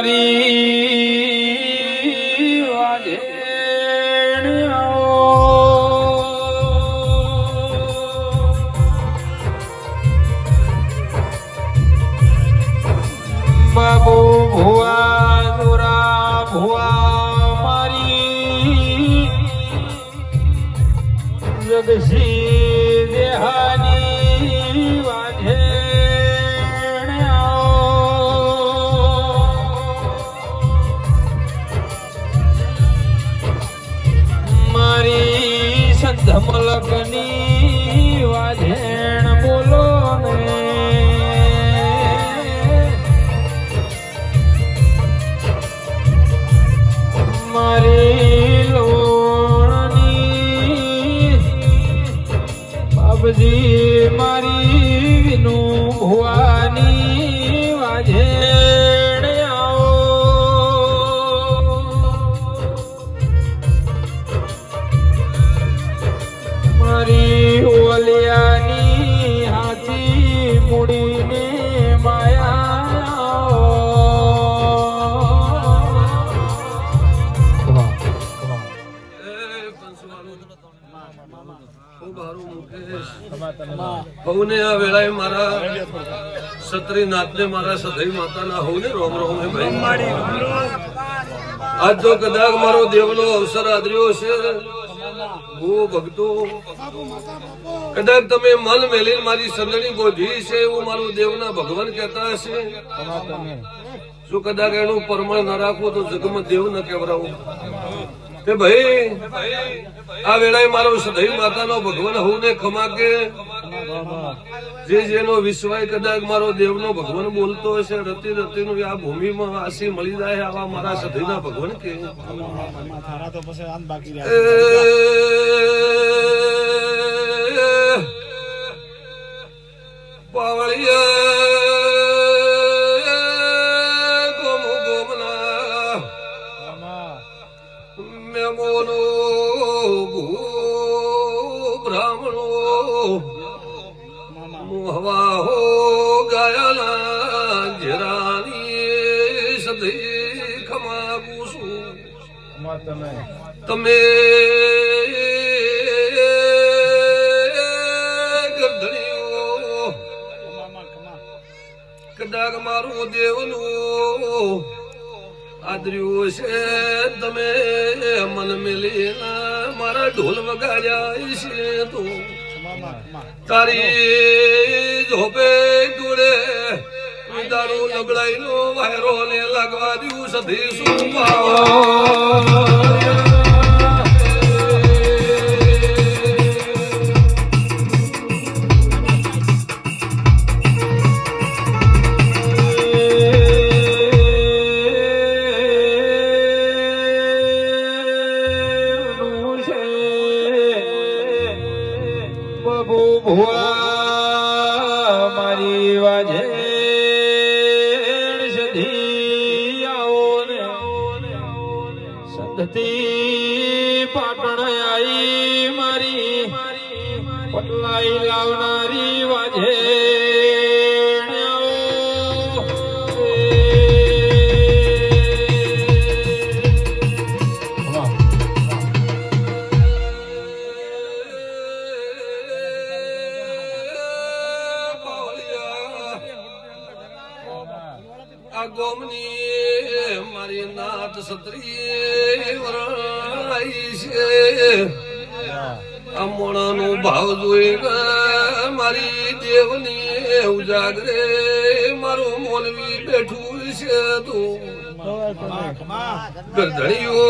મારી વાજે બાબુ ભુવા દોરા ભુવા મારી જગસી મારી સંધમલકની વાજેણ બોલો મારી લોણની બાબજી મારી વિનુ ભુવાની વાજેણ મારી ઓલિયાની હાથી મૂડીને માયા. હવને આ વેળાએ મારા સત્રી નાથને મારા સદૈવ માતાના હવને રોમ રોમ હે ભાઈ. આજ જો કદાચ મારો દેવનો અવસર આદર્યો છે હું કદાચ તમે મન મેલીને મારી સંદણી બોધી છે એવું મારું દેવના ભગવાન કહેતા હશે? જો કદાચ એનું પરમળ ન રાખવું તો જગમાં દેવ ન કહેવરાવું. કે ભાઈ આ વેળાએ મારો સદૈવ માતાનો ભગવાન હું ને ખમા કે જે જેનો વિશ્વાય કદાચ મારો દેવનો ભગવાન બોલતો હશે રતિ નું આ ભૂમિમાં વાસી મળી જાય આવા મારા સદૈવના ભગવાન કે. બ્રાહ્મણો મોહવા હો ગાયલા જરાની સદી ખમાગું છું તમે કદાચ મારું દેવનું. આદર્યું છે તમે, મન મેલી મારા ઢોલ વગાડ્યા છે તો. તારી ઝોપે ડોળે દારૂ લગડાઈ નો વાયરો ને લાગવા દઉં સધી શું ભુવા મારી વાજે સદતી પાટણ આઈ મારી પટલાઈ લાવનારી વાજે આ ગોમની મારી નાથ સત્રી વરાઈ છે. આ મોણાનો ભાવ જોઈ મારી દેવની ઉજાગરે મારું મોલવી બેઠું છે તું. ગરધણીઓ